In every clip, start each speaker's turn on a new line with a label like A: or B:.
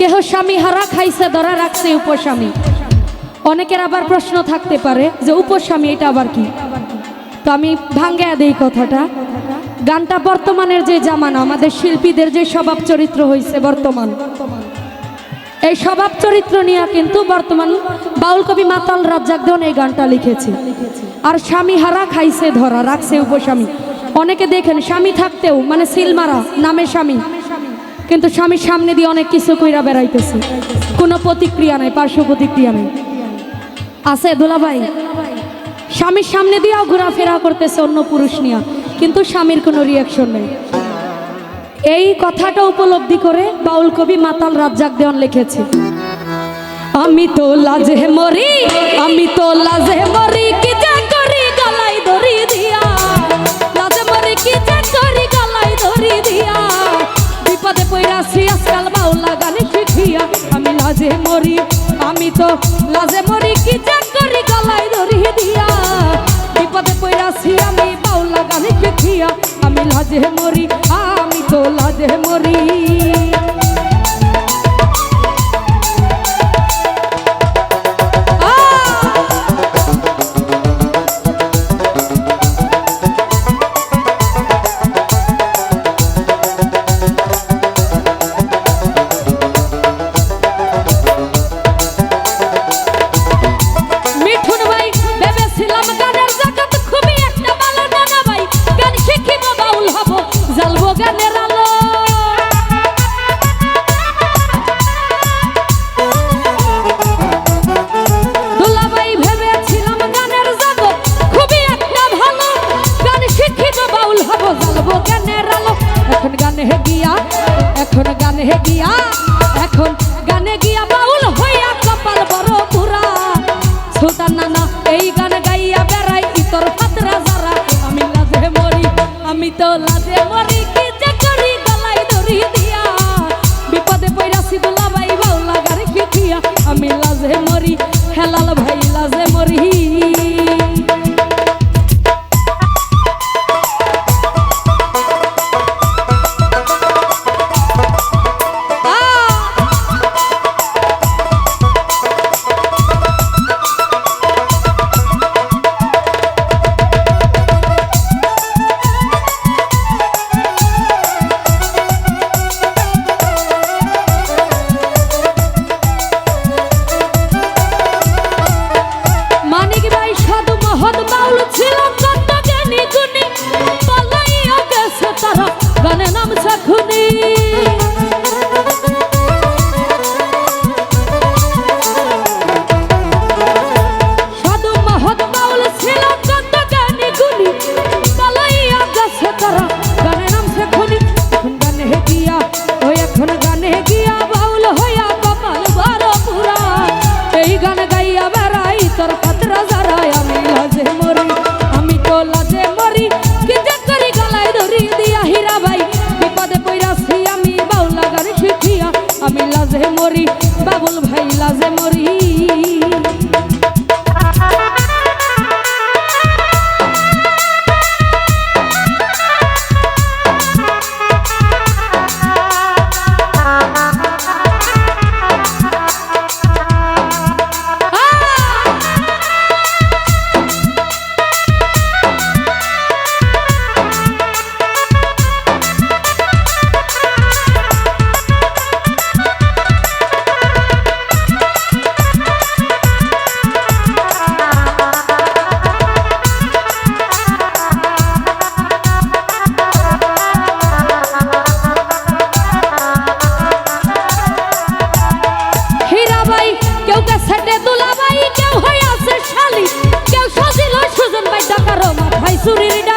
A: কেহ স্বামী হারা খাইছে, ধরা রাখছে উপস্বামী। অনেকের আবার প্রশ্ন থাকতে পারে যে উপস্বামী, এটা আবার কি? তো আমি ভাঙ্গে দেই কথাটা। গানটা বর্তমানের যে জামানা, আমাদের শিল্পীদের যে স্বভাব চরিত্র হয়েছে বর্তমান। এই স্বভাব চরিত্র নিয়ে কিন্তু বর্তমান বাউল কবি মাতাল রাজ্জাক দেওয়ান এই গানটা লিখেছে। আর স্বামী হারা খাইছে, ধরা রাখছে উপস্বামী। অনেকে দেখেন, স্বামী থাকতেও মানে সিলমারা নামে স্বামী। কিন্তু স্বামীর সামনে দিয়ে অনেক কিছু কইরা বেড়াইতেছে। কোনো প্রতিক্রিয়া নাই, পার্শ্ব প্রতিক্রিয়া নেই। আছে দুলাভাই, স্বামীর সামনে দিয়েও ঘোরাফেরা করতেছে অন্য পুরুষ নিয়ে, কিন্তু স্বামীর কোনো রিয়াকশন নেই। এই কথাটা উপলব্ধি করে বাউল কবি মাতাল রাজ্জাক দেওয়ান লিখেছে। আমি তো লাজে মরি, আমি তো লাজে মরি। আমি তো লাজে মরি, কি যে করি গলাই ধরি দিয়া। বিপদে পইরাছি দুলাভাই বাউলা গারে খিয়া আমি লাজে মরি, হেলাল ভাই লাজে মরি। দুলাবাই কেউ হয়ে আছে শালি কেউ সজিল সুজন ভাই ডাকারো মাথায় চুরির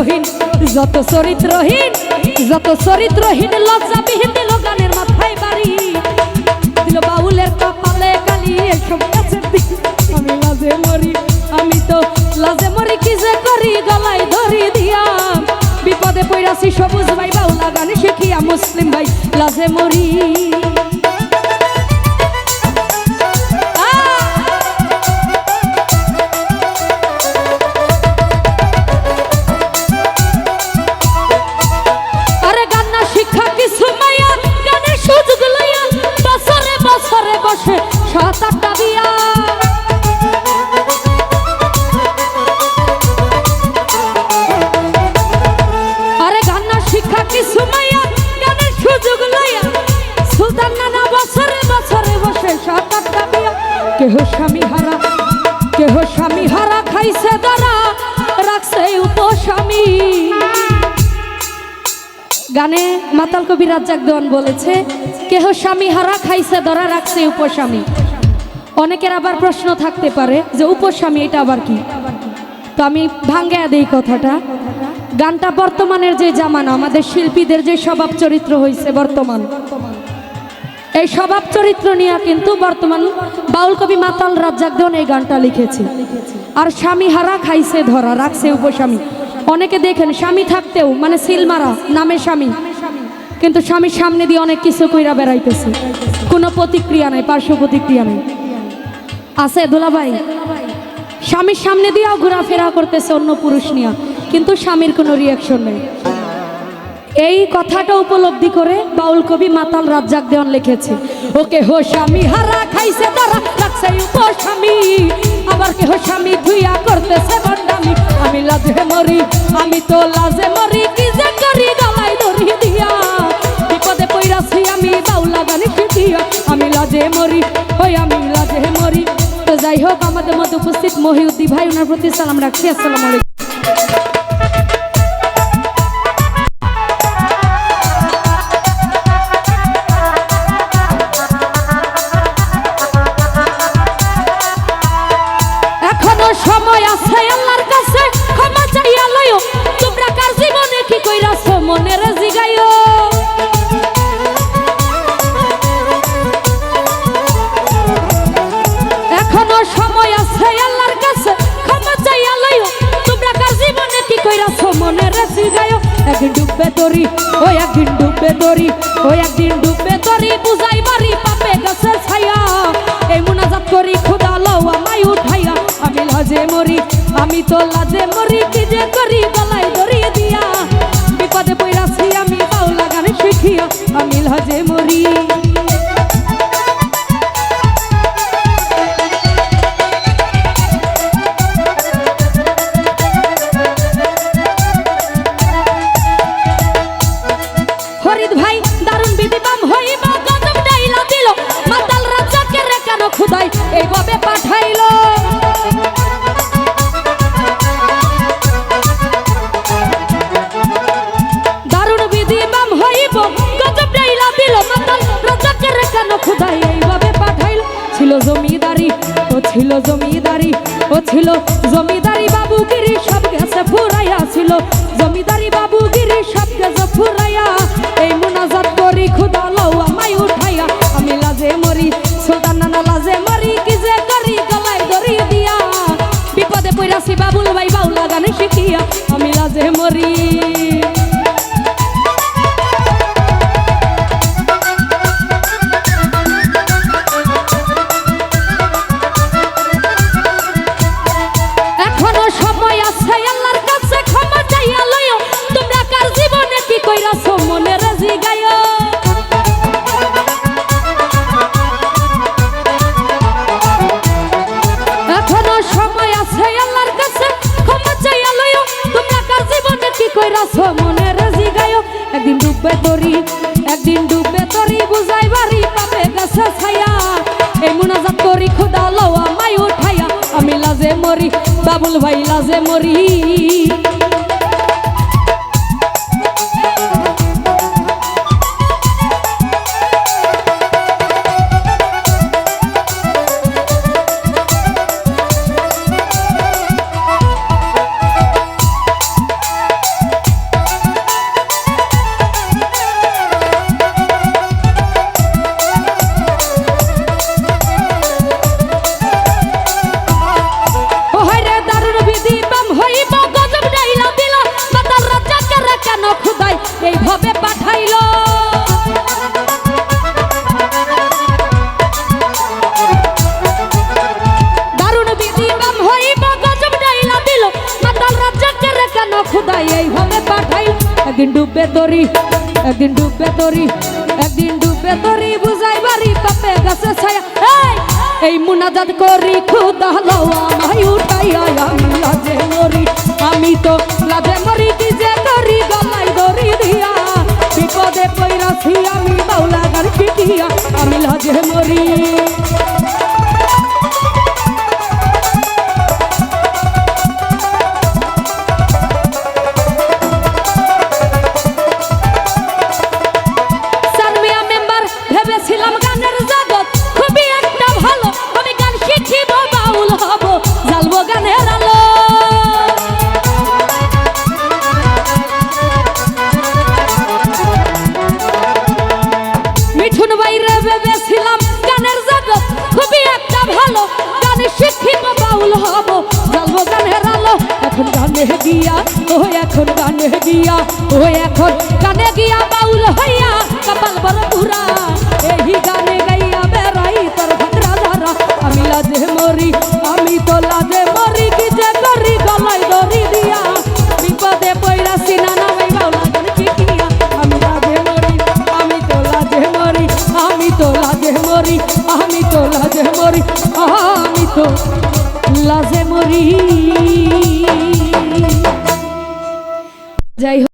A: চরিত্রহীন যত চরিত্রহীন যত চরিত্রহীন, লজ্জাবিহীন দিল গানের মাথায় বাড়ি। দিল বাউলের কপালে কালি এসব দিক আমি লাজে মরি, আমি তো লাজে মরি, কি যে করি, গলায় ধরি দিয়া। বিপদে পড়াছি সবুজ ভাই, বাউলা গান শিখিয়া মুসলিম ভাই, লাজে মরি। গানে মাতাল কবি রাজ্জাক দেওয়ান বলেছে, কেহ স্বামী হারা খাইছে, ধরা রাখছে উপস্বামী। অনেকের আবার প্রশ্ন থাকতে পারে যে, উপস্বামী, এটা আবার কি? তো আমি ভাঙ্গে দেই কথাটা। গানটা বর্তমানের যে জামানা, আমাদের শিল্পীদের যে স্বভাব চরিত্র হয়েছে বর্তমান। এই স্বভাব চরিত্র নিয়ে কিন্তু বর্তমান বাউল কবি মাতাল রাজ্জাক দেওয়ান এই গানটা লিখেছে। আর স্বামী হারা খাইছে, ধরা রাখছে উপস্বামী। অনেকে দেখেন স্বামী থাকতেও মানে সিলমারা নামে স্বামী। কিন্তু স্বামীর সামনে দিয়ে অনেক কিছু কইরা বেড়াইতেছে। কোনো প্রতিক্রিয়া নাই, পার্শ্ব প্রতিক্রিয়া নেই। আছে দুলাভাই? স্বামীর সামনে দিয়েও ঘোরাফেরা করতেছে অন্য পুরুষ নিয়ে, কিন্তু স্বামীর কোনো রিয়াকশন নেই। এই কথাটা উপলব্ধি করে বাউল কবি মাতাল রাজ্জাক দেওয়ান লিখেছে। ওকে হো স্বামী, হারা খাইছে তারা, রাখছে উপস্বামী। আবার কে হো স্বামী ধুইয়া করতেছে বন্ডামি আমি লাজে মরি, আমি তো লাজে মরি, কি যে করি গলায় ধরি দিয়া। বিপদে পইরাছি আমি বাউলা গানে শিখিয়া আমি লাজে মরি ওই আমি লাজে মরি। তো যাই হোক, আমাদের মধ্যে উপস্থিত মহিউদ্দি ভাই, ওনার প্রতি সালাম রাখছি, আসসালামু আলাইকুম। একদিন ডুববে দরি ও একদিন ডুববে দরি বুঝাই বাড়ি পাপে গাছের ছায়া। এই মুনাজাত করি, খোদা লও আমায় উঠাইয়া, আমি লাজে মরি, আমি তো লাজে মরি, কি যে করি গলায় ধরিয়ে দিয়া। বিপদে বইরাছি আমি বাউলা গান শিখিয়া, আমি লাজে মরি। ছিল জমিদারি, ও ছিল জমিদারি বাবুগিরি সব গেছে ফুরাইয়া ছিল। জমিদারি বাবুগিরি সব গেছে ফুরাইয়া, এই মুনাজাত করি খুদা লও আমায় উঠাইয়া। আমি লাজে মরি, সুলতান নানা লাজে মরি, কি যে করি গলায় ধরি দিয়া। বিপদে পড়াছি বাবুল ভাই, বাউলা গানে শিখিয়া। আমি লাজে মরি। ডুববে তরি একদিন ডুববে তরি, বুঝাই বাড়ি পাবে গাছে ছায়া। এই মোনাজাত করি, খোদা লওয়া মাই উঠাইয়া আমি লাজে মরি, বাবুল ভাই লাজে মরি। ডুবে তরি, একদিন ডুবে তরি, একদিন ডুবে তরি, বুঝাই বাড়ি পাপে গাছে ছায়া। এই মুনাজাত করি, খুদা লওয়াই উঠাইয়া আমি লাজে মরি। আমি তো লাজে মরি, কি যে করি গলাই ধরি দিয়া। বিপদে পইরাছি আমি বাউলা গার পিটিয়া, আমি লাজে মরি। Yeah.